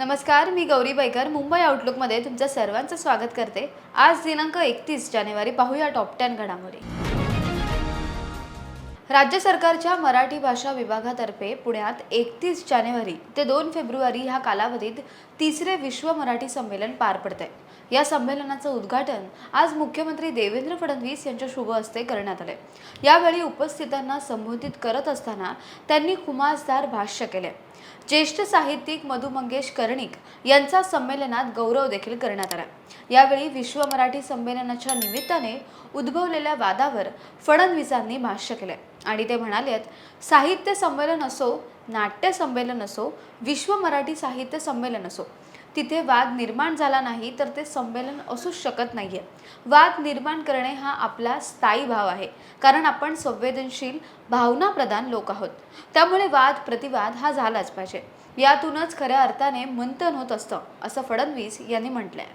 नमस्कार मी गौरी बैकर. मुंबई आउटलुकमध्ये तुमचं सर्वांचं स्वागत करते. आज दिनांक एकतीस जानेवारी पाहूया टॉप टेन घडामोडी. राज्य सरकारच्या मराठी भाषा विभागातर्फे पुण्यात एकतीस जानेवारी ते दोन फेब्रुवारी ह्या कालावधीत तिसरे विश्व मराठी संमेलन पार पडते या संमेलनाचं उद्घाटन आज मुख्यमंत्री देवेंद्र फडणवीस यांच्या शुभ हस्ते करण्यात आले. यावेळी उपस्थितांना संबोधित करत असताना त्यांनी खुमासदार भाष्य केले. ज्येष्ठ साहित्यिक मधु मंगेश कर्णिक यांचा संमेलनात गौरव देखील करण्यात आला. यावेळी विश्व मराठी संमेलनाच्या निमित्ताने उद्भवलेल्या वादावर फडणवीसांनी भाष्य केले आणि ते म्हणालेत साहित्य संमेलन असो नाट्य संमेलन असो विश्व मराठी साहित्य संमेलन असो तिथे वाद निर्माण झाला नाही तर ते संमेलन असूच शकत नाहीये. वाद निर्माण करणे हा आपला स्थायी भाव आहे कारण आपण संवेदनशील भावनाप्रधान लोक आहोत. त्यामुळे वाद प्रतिवाद हा झालाच पाहिजे. यातूनच खऱ्या अर्थाने मंथन होत असतं असं फडणवीस यांनी म्हटलंय.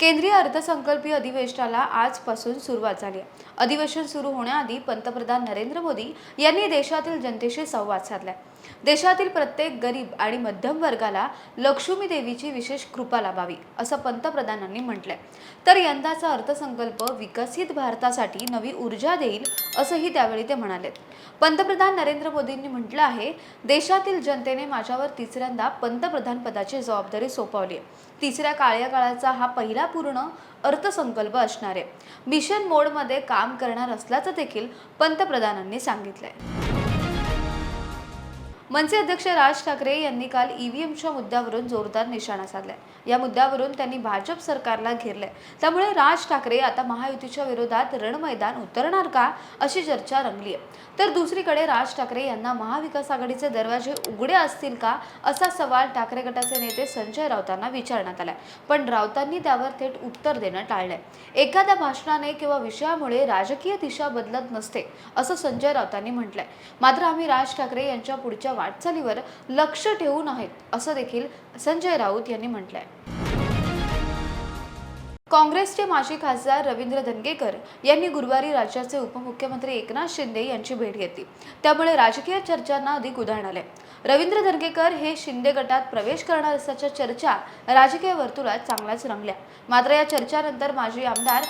केंद्रीय अर्थसंकल्पीय अधिवेशनाला आजपासून सुरुवात झाली आहे. अधिवेशन सुरू होण्याआधी पंतप्रधान नरेंद्र मोदी यांनी देशातील जनतेशी संवाद साधलाय. देशातील प्रत्येक गरीब आणि मध्यम वर्गाला लक्ष्मी देवीची विशेष कृपा लाभावी असं पंतप्रधानांनी म्हटलंय. तर यंदाचा अर्थसंकल्प विकसित भारतासाठी नवी ऊर्जा देईल असंही त्यावेळी ते म्हणाले. पंतप्रधान नरेंद्र मोदींनी म्हटलं आहे देशातील जनतेने माझ्यावर तिसऱ्यांदा पंतप्रधान पदाची जबाबदारी सोपवली आहे. तिसऱ्या कार्यकाळाचा हा पहिला पूर्ण अर्थसंकल्प असणार आहे. मिशन मोडमध्ये काम करणार असल्याचं देखील पंतप्रधानांनी सांगितलंय. मनसे अध्यक्ष राज ठाकरे यांनी काल ईव्हीएमच्या मुद्द्यावरून जोरदार निशाणा साधलाय. या मुद्द्यावरून त्यांनी भाजप सरकारला घेरलंय. त्यामुळे राज ठाकरे आता महायुतीच्या विरोधात रणमैदान उतरणार का अशी चर्चा रंगली आहे तर दुसरीकडे राज ठाकरे यांना महाविकास आघाडीचे दरवाजे उघडे असतील का असा सवाल ठाकरे गटाचे नेते संजय राऊतांना विचारण्यात आलाय. पण राऊतांनी त्यावर थेट उत्तर देणं टाळलंय. एखाद्या भाषणाने किंवा विषयामुळे राजकीय दिशा बदलत नसते असं संजय राऊतांनी म्हटलंय. मात्र आम्ही राज ठाकरे यांच्या पुढच्या वाटचालीवर लक्ष ठेवून आहेत असं देखील संजय राऊत यांनी म्हटलंय. काँग्रेसचे माजी खासदार रवींद्र धनगेकर यांनी गुरुवारी राज्याचे उपमुख्यमंत्री एकनाथ शिंदे यांची भेट घेतली. त्यामुळे राजकीय चर्चांना अधिक उधाण आले. रवींद्र धनगेकर हे शिंदे गटात प्रवेश करणार असल्याच्या चर्चा राजकीय वर्तुळात चांगल्याच रंगल्या. मात्र या चर्चानंतर माजी आमदार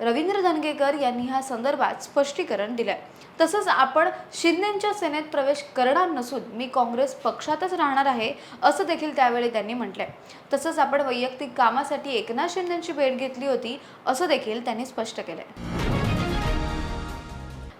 रवींद्र धनगेकर यांनी ह्या संदर्भात स्पष्टीकरण दिलंय. तसंच आपण शिंदेच्या सेनेत प्रवेश करणार नसून मी काँग्रेस पक्षातच राहणार आहे असं देखील त्यावेळी त्यांनी म्हटलंय. तसंच आपण वैयक्तिक कामासाठी एकनाथ शिंदेची भेट घेतली होती असं देखील त्यांनी स्पष्ट केलंय.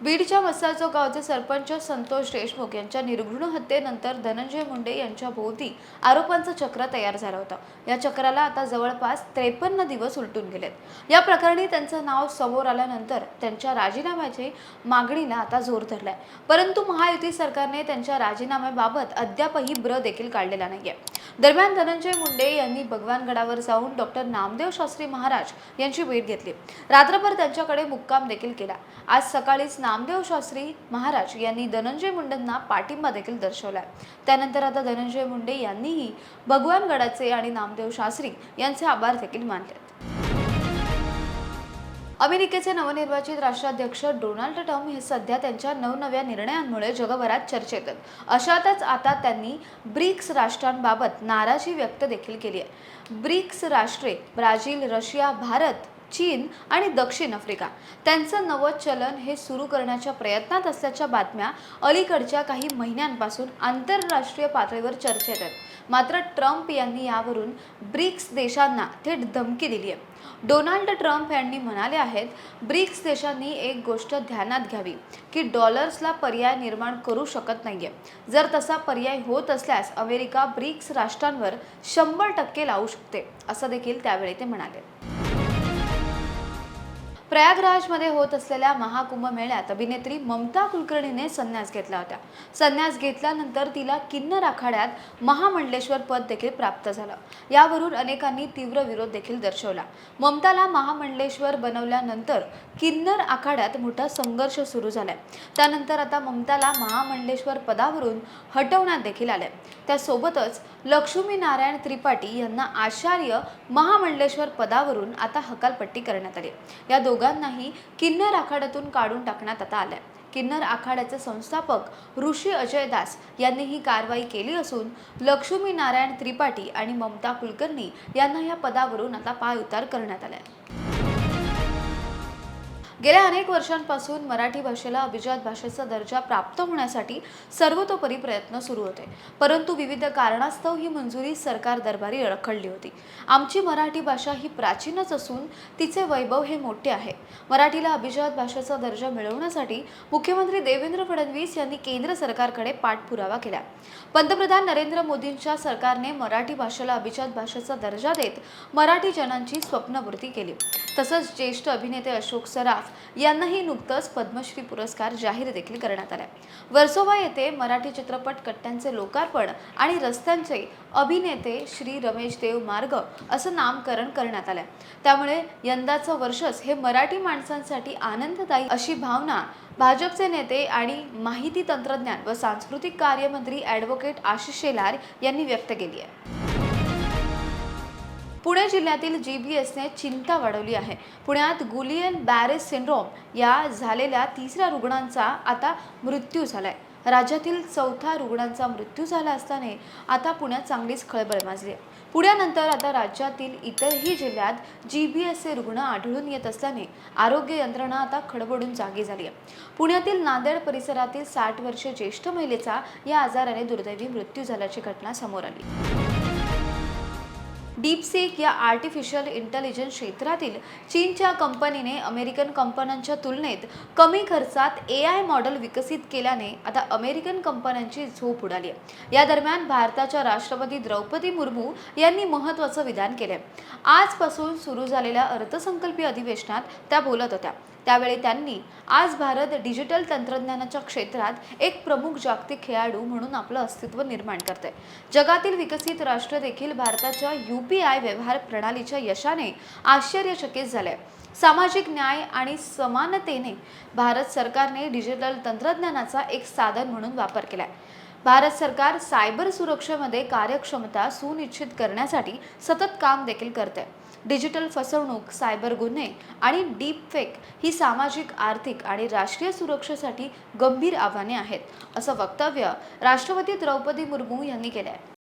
बीडच्या मस्साचो गावचे सरपंच संतोष देशमुख यांच्या निर्घृण हत्येनंतर धनंजय मुंडे यांच्या भोवती आरोपांचं चक्र तयार झालं होतं. या चक्राला आता जवळपास त्रेपन्न दिवस उलटून गेलेत. या प्रकरणी त्यांचं नाव समोर आल्यानंतर त्यांच्या राजीनाम्याची मागणीला आता जोर धरलाय. परंतु महायुती सरकारने त्यांच्या राजीनाम्याबाबत अद्यापही ब्र देखील काढलेला नाहीये. दरम्यान धनंजय मुंडे यांनी भगवानगडावर जाऊन डॉक्टर नामदेव शास्त्री महाराज यांची भेट घेतली. रात्रभर त्यांच्याकडे मुक्काम देखील केला. आज सकाळीच नामदेव शास्त्री महाराज यांनी धनंजय मुंडेंना पाठिंबा देखील दर्शवला आहे त्यानंतर आता धनंजय मुंडे यांनीही भगवान गडाचे आणि नामदेव शास्त्री यांचे आभार देखील मानले अमेरिकेचे नवनिर्वाचित राष्ट्राध्यक्ष डोनाल्ड ट्रम्प हे सध्या त्यांच्या नवनव्या निर्णयांमुळे जगभरात चर्चेत आहेत. अशातच आता त्यांनी ब्रिक्स राष्ट्रांबाबत नाराजी व्यक्त देखील केली आहे. ब्रिक्स राष्ट्रे ब्राझील रशिया भारत चीन आणि दक्षिण आफ्रिका. त्यांचं नवं चलन हे सुरू करण्याच्या प्रयत्नात असल्याच्या बातम्या अलीकडच्या काही महिन्यांपासून आंतरराष्ट्रीय पातळीवर चर्चेत आहेत. मात्र ट्रम्प यांनी यावरून ब्रिक्स देशांना थेट धमकी दिली आहे डोनाल्ड ट्रम्प यांनी म्हणाले आहेत ब्रिक्स देशांनी एक गोष्ट ध्यानात घ्यावी की डॉलर्सला पर्याय निर्माण करू शकत नाहीये. जर तसा पर्याय होत असल्यास अमेरिका ब्रिक्स राष्ट्रांवर शंभर टक्के लावू शकते असं देखील त्यावेळी ते म्हणाले. प्रयागराजमध्ये होत असलेल्या महाकुंभ मेळ्यात अभिनेत्री ममता कुलकर्णीने संन्यास घेतला होता. संन्यास घेतल्यानंतर तिला किन्नर आखाड्यात महामंडलेश्वर पद देखील प्राप्त झालं. यावरून अनेकांनी तीव्र विरोध देखील दर्शवला. ममताला महामंडलेश्वर बनवल्यानंतर किन्नर आखाड्यात मोठा संघर्ष सुरू झालाय. त्यानंतर आता ममताला महामंडलेश्वर पदावरून हटवण्यात देखील आले त्यासोबतच लक्ष्मी नारायण त्रिपाठी यांना आचार्य महामंडलेश्वर पदावरून आता हकालपट्टी करण्यात आली. या दोघांनाही किन्नर आखाड्यातून काढून टाकण्यात आता आलंय. किन्नर आखाड्याचे संस्थापक ऋषी अजय दास यांनी ही कारवाई केली असून लक्ष्मी नारायण त्रिपाठी आणि ममता कुलकर्णी यांना या पदावरून आता पायउतार करण्यात आलाय. गेल्या अनेक वर्षांपासून मराठी भाषेला अभिजात भाषेचा दर्जा प्राप्त होण्यासाठी सर्वतोपरी प्रयत्न सुरू होते. परंतु विविध कारणास्तव ही मंजुरी सरकार दरबारी रखडली होती. आमची मराठी भाषा ही प्राचीनच असून तिचे वैभव हे मोठे आहे. मराठीला अभिजात भाषेचा दर्जा मिळवण्यासाठी मुख्यमंत्री देवेंद्र फडणवीस यांनी केंद्र सरकारकडे पाठपुरावा केला. पंतप्रधान नरेंद्र मोदींच्या सरकारने मराठी भाषेला अभिजात भाषेचा दर्जा देत मराठी जनांची स्वप्नपूर्ती केली. तसंच ज्येष्ठ अभिनेते अशोक सराफ यांनाही नुकतंच पद्मश्री पुरस्कार जाहीर देखील करण्यात आला वर्सोवा येथे मराठी चित्रपट कट्ट्यांचे लोकार्पण आणि रस्त्यांचे अभिनेते श्री रमेश देव मार्ग असं नामकरण करण्यात आलंय. त्यामुळे यंदाचं वर्षच हे मराठी माणसांसाठी आनंददायी अशी भावना भाजपचे नेते आणि माहिती तंत्रज्ञान व सांस्कृतिक कार्यमंत्री ॲडव्होकेट आशिष शेलार यांनी व्यक्त केली आहे. पुणे जिल्ह्यातील जी बी एसने चिंता वाढवली आहे. पुण्यात गुलियन बॅरेस सिंड्रोम या झालेल्या तिसऱ्या रुग्णांचा आता मृत्यू झालाय. राज्यातील चौथा रुग्णांचा मृत्यू झाला असताना आता पुण्यात चांगलीच खळबळ माजली आहे. पुण्यानंतर आता राज्यातील इतरही जिल्ह्यात जी बी एसचे रुग्ण आढळून येत असल्याने आरोग्य यंत्रणा आता खडबडून जागी झाली आहे. पुण्यातील नांदेड परिसरातील साठ वर्षीय ज्येष्ठ महिलेचा या आजाराने दुर्दैवी मृत्यू झाल्याची घटना समोर आली. डीपसीक या आर्टिफिशियल इंटेलिजन्स क्षेत्रातील चीनच्या कंपनीने अमेरिकन कंपन्यांच्या तुलनेत कमी खर्चात ए आय मॉडेल विकसित केल्याने आता अमेरिकन कंपन्यांची झोप उडाली आहे. या दरम्यान भारताच्या राष्ट्रपती द्रौपदी मुर्मू यांनी महत्त्वाचं विधान केलं आजपासून सुरू झालेल्या अर्थसंकल्पीय अधिवेशनात त्या बोलत होत्या. त्यावेळी त्यांनी आज भारत डिजिटल तंत्रज्ञानाच्या क्षेत्रात एक प्रमुख जागतिक खेळाडू म्हणून आपलं अस्तित्व निर्माण करते जगातील विकसित राष्ट्र देखील भारताच्या यू पी आय व्यवहार प्रणालीच्या यशाने आश्चर्यचकित झाले सामाजिक न्याय आणि समानतेने भारत सरकारने डिजिटल तंत्रज्ञानाचा एक साधन म्हणून वापर केला आहे भारत सरकार सायबर सुरक्षेमध्ये कार्यक्षमता सुनिश्चित करण्यासाठी सतत काम देखील करते डिजिटल फसवणूक सायबर गुन्हे आणि डीप फेक ही सामाजिक आर्थिक आणि राष्ट्रीय सुरक्षेसाठी गंभीर आव्हाने आहेत असं वक्तव्य राष्ट्रपती द्रौपदी मुर्मू यांनी केलं आहे